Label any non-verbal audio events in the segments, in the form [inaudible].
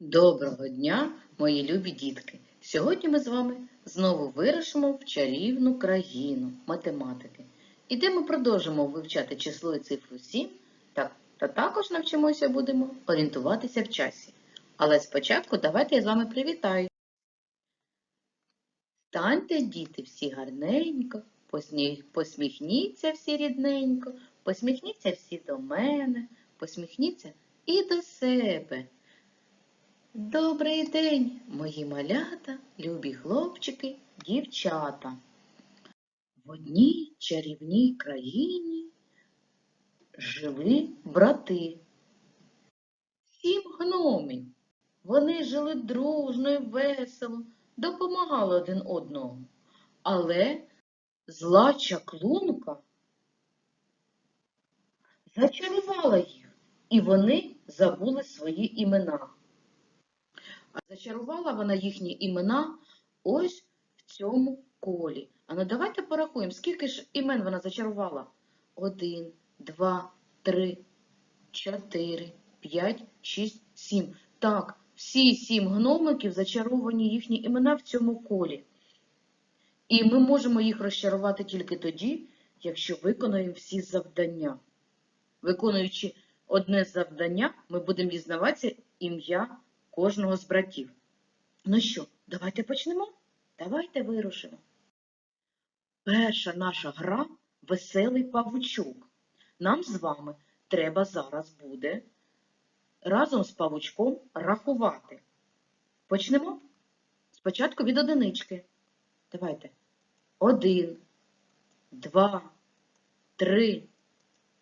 Доброго дня, мої любі дітки! Сьогодні ми з вами знову вирушимо в чарівну країну математики, і де ми продовжимо вивчати число і цифру 7, та, та також навчимося будемо орієнтуватися в часі. Але спочатку давайте я з вами привітаю. Станьте, діти, всі гарненько, посміхніться всі рідненько, посміхніться всі до мене, посміхніться і до себе. Добрий день, мої малята, любі хлопчики, дівчата. В одній чарівній країні жили брати. Сім гномів. Вони жили дружно і весело, допомагали один одному. Але зла чаклунка зачарувала їх, і вони забули свої імена. А зачарувала вона їхні імена ось в цьому колі. А ну давайте порахуємо, скільки ж імен вона зачарувала? Один, два, три, чотири, п'ять, шість, сім. Так, всі сім гномиків зачаровані їхні імена в цьому колі. І ми можемо їх розчарувати тільки тоді, якщо виконуємо всі завдання. Виконуючи одне завдання, ми будемо дізнаватися ім'я кожного з братів. Ну що, давайте почнемо? Давайте вирушимо. Перша наша гра веселий павучок. Нам з вами треба зараз буде разом з павучком рахувати. Почнемо? Спочатку від одинички. Давайте. Один, два, три,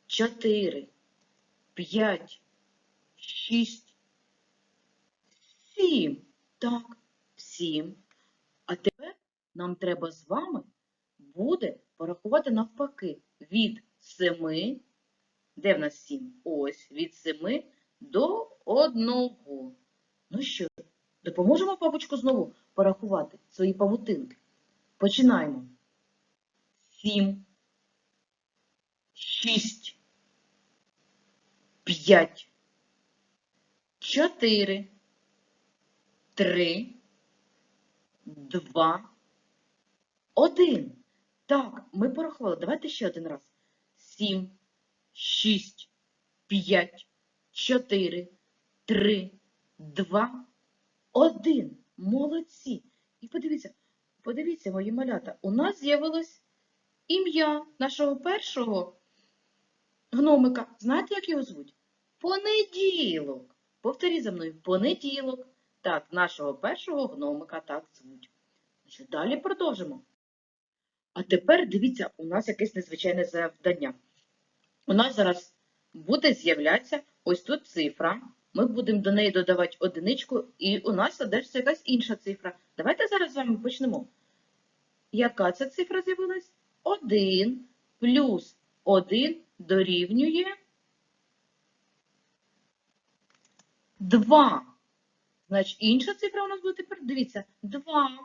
чотири, п'ять, шість, Сім. Так, сім. А тепер нам треба з вами буде порахувати навпаки від семи. Де в нас сім? Ось, від семи до одного. Ну що, допоможемо папочку знову порахувати свої павутинки. Починаємо. Сім. Шість. П'ять. Чотири три, два, один. Так, ми порахували. Давайте ще один раз. Сім, шість, п'ять, чотири, три, два, один. Молодці. І подивіться, подивіться, мої малята, у нас з'явилось ім'я нашого першого гномика. Знаєте, як його звуть? Понеділок. Повторіть за мною. Понеділок. Так, нашого першого гномика так звуть. Значить, далі продовжимо. А тепер дивіться, у нас якесь незвичайне завдання. У нас зараз буде з'являтися ось тут цифра. Ми будемо до неї додавати одиничку, і у нас одержиться якась інша цифра. Давайте зараз з вами почнемо. Яка ця цифра з'явилась? 1 плюс 1 дорівнює 2. Значить, інша цифра у нас буде тепер, дивіться, 2.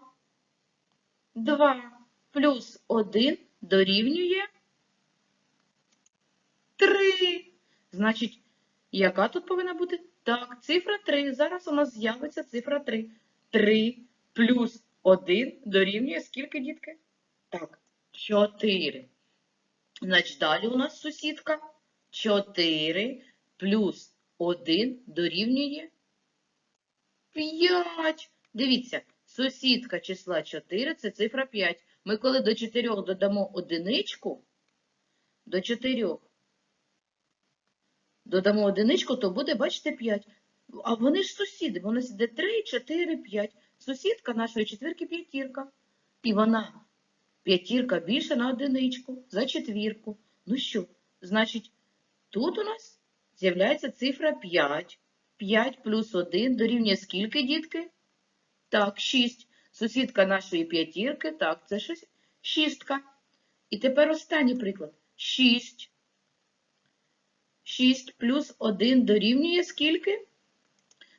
2 плюс 1 дорівнює 3. Значить, яка тут повинна бути? Так, цифра 3. Зараз у нас з'явиться цифра 3. 3 плюс 1 дорівнює скільки, дітки? Так, 4. Значить, далі у нас сусідка. 4 плюс 1 дорівнює 5. Дивіться, сусідка числа 4 – це цифра 5. Ми коли до 4 додамо одиничку, до 4 додамо одиничку, то буде, бачите, 5. А вони ж сусіди, вони сюди 3, 4, 5. Сусідка нашої четвірки п'ятірка. І вона п'ятірка більше на одиничку, за четвірку. Ну що, значить, тут у нас з'являється цифра 5. 5 плюс 1 дорівнює скільки, дітки? Так, 6. Сусідка нашої п'ятірки, так, це шістка. І тепер останній приклад. 6. 6 плюс 1 дорівнює скільки?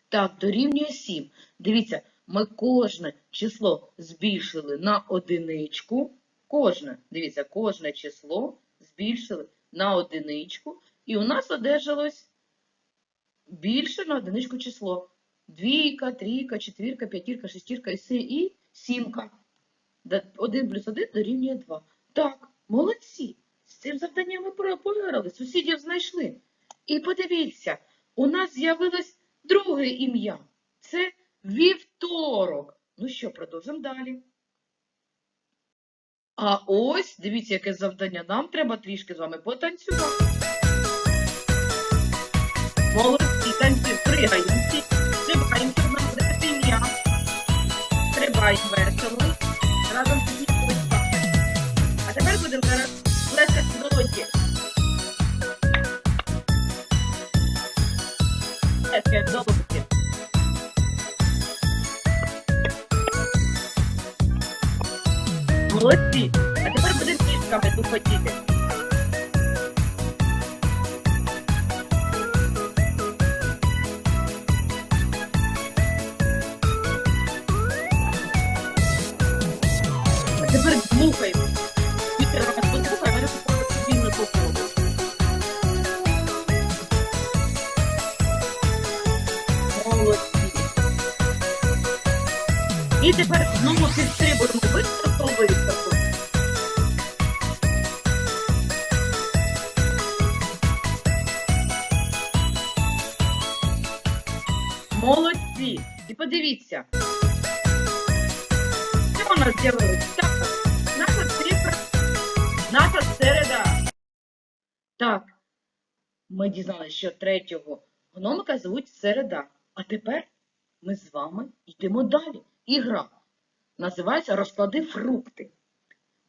Так, дорівнює 7. Дивіться, ми кожне число збільшили на одиничку. Кожне, дивіться, кожне число збільшили на одиничку. І у нас одержалось більше на одиничку число. двійка, трійка, четвірка, п'ятірка, шестірка і, сімка. Один плюс один дорівнює два. Так, молодці. З цим завданням ми пограли, сусідів знайшли. І подивіться, у нас з'явилось друге ім'я. Це вівторок. Ну що, продовжимо далі. А ось, дивіться, яке завдання. Нам треба трішки з вами потанцювати. Танці, пригаємо всі. Стрибаємо, щоб нам буде таке ім'я. Стрибаємо весело. Разом з дітьми. А тепер будемо зараз плескати в долоньки. Плескаємо долоньки. Молодці. А тепер будемо ніжками тупотіти. Тепер дмухаємо. Вітер подмухає, мене він по колу. Молодці. І тепер знову підстрибуємо виставку, виставку. Молодці. І подивіться. У нас з'явилось? Наша цифра, наша середа. Так, ми дізналися, що третього гномика звуть середа. А тепер ми з вами йдемо далі. Ігра називається Розклади фрукти.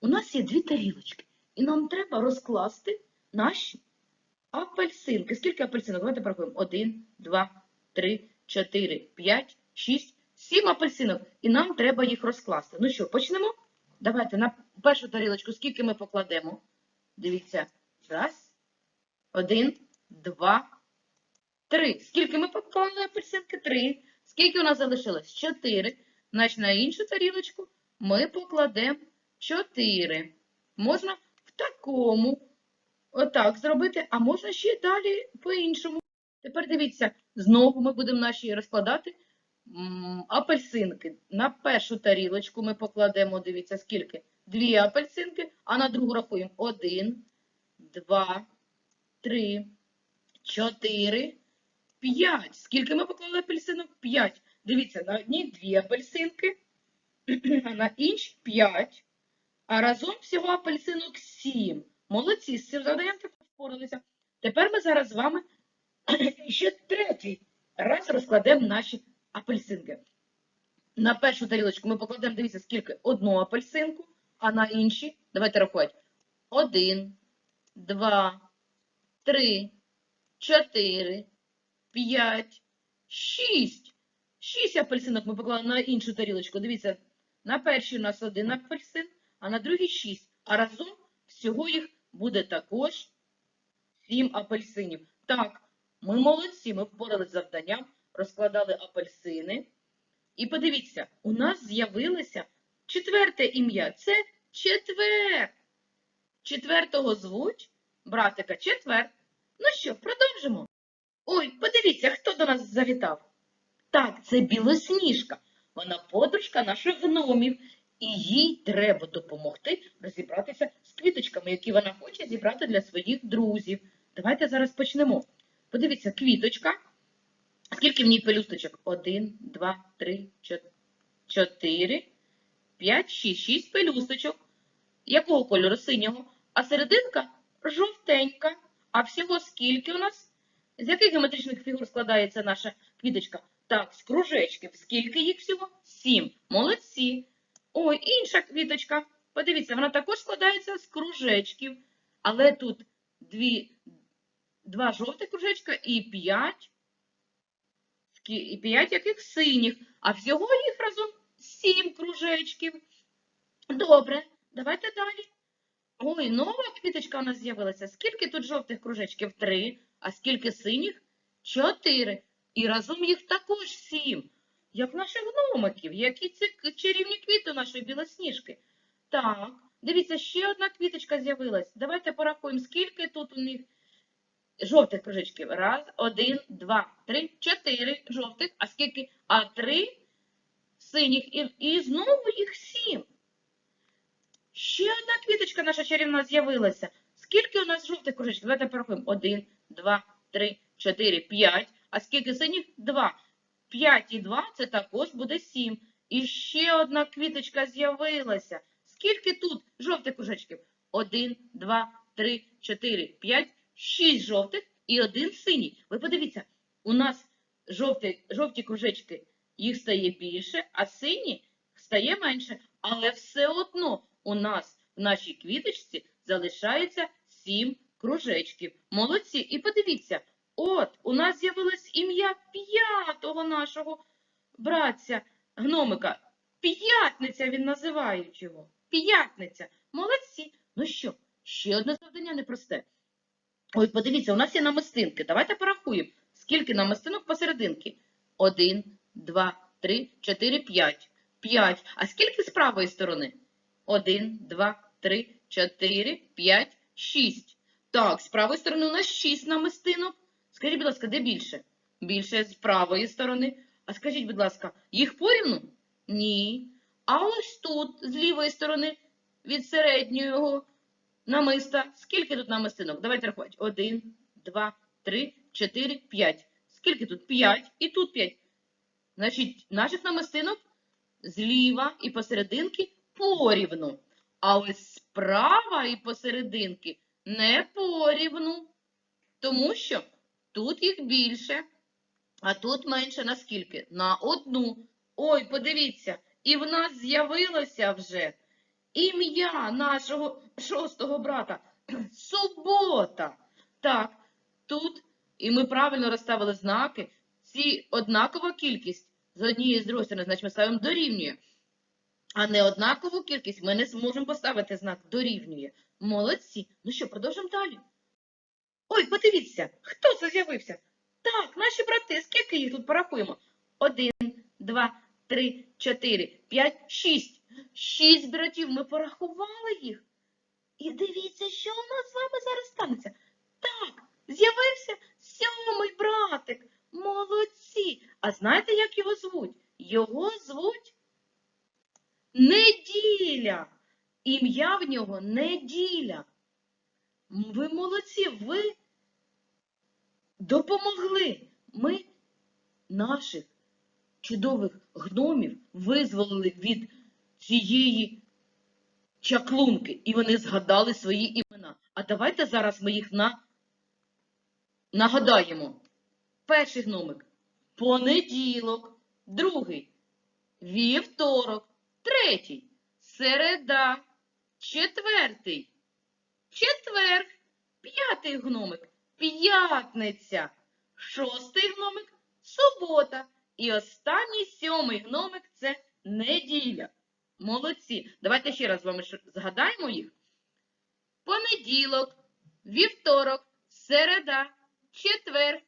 У нас є дві тарілочки, і нам треба розкласти наші апельсинки. Скільки апельсинок? Давайте порахуємо. Один, два, три, чотири, п'ять, шість, сім апельсинок. І нам треба їх розкласти. Ну що, почнемо? Давайте на першу тарілочку скільки ми покладемо? Дивіться. Раз, один, два, три. Скільки ми поклали апельсинки? Три. Скільки у нас залишилось? Чотири. Значить, на іншу тарілочку ми покладемо чотири. Можна в такому, отак зробити, а можна ще далі по-іншому. Тепер дивіться, знову ми будемо наші розкладати апельсинки. На першу тарілочку ми покладемо, дивіться, скільки? Дві апельсинки, а на другу рахуємо. Один, два, три, чотири, п'ять. Скільки ми поклали апельсинок? П'ять. Дивіться, на одній дві апельсинки, [clears throat] а на іншій п'ять. А разом всього апельсинок сім. Молодці, з цим завданням також впоралися. Тепер ми зараз з вами [clears throat] ще третій раз розкладемо наші апельсинки. На першу тарілочку ми покладемо, дивіться, скільки? Одну апельсинку, а на інші, давайте рахувати. Один, два, три, чотири, п'ять, шість. Шість апельсинок ми поклали на іншу тарілочку. Дивіться, на першій у нас один апельсин, а на другій шість. А разом всього їх буде також сім апельсинів. Так, ми молодці, ми впоралися з завданням, розкладали апельсини. І подивіться, у нас з'явилося четверте ім'я. Це четвер. Четвертого звуть братика четвер. Ну що, продовжимо. Ой, подивіться, хто до нас завітав. Так, це білосніжка. Вона подружка наших гномів, і їй треба допомогти розібратися з квіточками, які вона хоче зібрати для своїх друзів. Давайте зараз почнемо. Подивіться, квіточка. Скільки в ній пелюсточок? Один, два, три, чо- чотири, п'ять, шість. Шість пелюсточок. Якого кольору? Синього. А серединка жовтенька. А всього скільки у нас? З яких геометричних фігур складається наша квіточка? Так, з кружечків. Скільки їх всього? Сім. Молодці. Ой, інша квіточка. Подивіться, вона також складається з кружечків. Але тут дві, два жовтих кружечка і п'ять. І п'ять яких синіх. А всього їх разом сім кружечків. Добре, давайте далі. Ой, нова квіточка у нас з'явилася. Скільки тут жовтих кружечків? Три. А скільки синіх? Чотири. І разом їх також сім. Як наших гномиків, які к- чарівні квіти нашої білосніжки. Так, дивіться, ще одна квіточка з'явилась. Давайте порахуємо, скільки тут у них жовтих кружечків. Раз, один, два, три, чотири жовтих. А скільки? А три синіх. І, і знову їх сім. Ще одна квіточка наша чарівна з'явилася. Скільки у нас жовтих кружечків? Давайте порахуємо. Один, два, три, чотири, п'ять. А скільки синіх? Два. П'ять і два – це також буде сім. І ще одна квіточка з'явилася. Скільки тут жовтих кружечків? Один, два, три, чотири, п'ять, шість жовтих і один синій. Ви подивіться, у нас жовті, жовті кружечки, їх стає більше, а сині стає менше. Але все одно у нас в нашій квіточці залишається сім кружечків. Молодці. І подивіться, от у нас з'явилось ім'я п'ятого нашого братця гномика. П'ятниця він називають його. П'ятниця. Молодці. Ну що, ще одне завдання непросте. Ой, подивіться, у нас є намистинки. Давайте порахуємо, скільки намистинок посерединки. Один, два, три, чотири, п'ять. П'ять. А скільки з правої сторони? Один, два, три, чотири, п'ять, шість. Так, з правої сторони у нас шість намистинок. Скажіть, будь ласка, де більше? Більше з правої сторони. А скажіть, будь ласка, їх порівну? Ні. А ось тут, з лівої сторони, від середнього намиста. Скільки тут намистинок? Давайте рахувати. Один, два, три, чотири, п'ять. Скільки тут? П'ять. І тут п'ять. Значить, наших намистинок зліва і посерединки порівну. А ось справа і посерединки не порівну. Тому що тут їх більше, а тут менше на скільки? На одну. Ой, подивіться, і в нас з'явилося вже ім'я нашого шостого брата. [clears throat] Субота. Так, тут, і ми правильно розставили знаки. Ці однакова кількість з однієї з другої значить ми ставимо дорівнює. А не однакову кількість ми не зможемо поставити знак дорівнює. Молодці. Ну що, продовжимо далі. Ой, подивіться, хто це з'явився? Так, наші брати, скільки їх тут порахуємо? Один, два, три, чотири, п'ять, шість. Шість братів, ми порахували їх. І дивіться, що у нас з вами зараз станеться. Так, з'явився сьомий братик. Молодці. А знаєте, як його звуть? Його звуть Неділя. Ім'я в нього Неділя. Ви молодці, ви допомогли. Ми наших чудових гномів визволили від цієї чаклунки, і вони згадали свої імена. А давайте зараз ми їх на... нагадаємо. Перший гномик понеділок, другий. Вівторок, третій. Середа, четвертий. Четверг, п'ятий гномик. П'ятниця, шостий гномик. Субота. І останній сьомий гномик це неділя. Молодці. Давайте ще раз з вами згадаємо їх. Понеділок, вівторок, середа, четвер,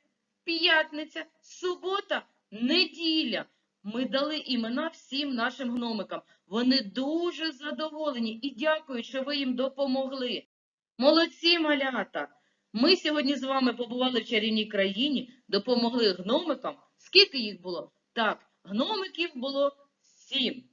п'ятниця, субота, неділя. Ми дали імена всім нашим гномикам. Вони дуже задоволені і дякують, що ви їм допомогли. Молодці, малята! Ми сьогодні з вами побували в чарівній країні, допомогли гномикам. Скільки їх було? Так, гномиків було сім.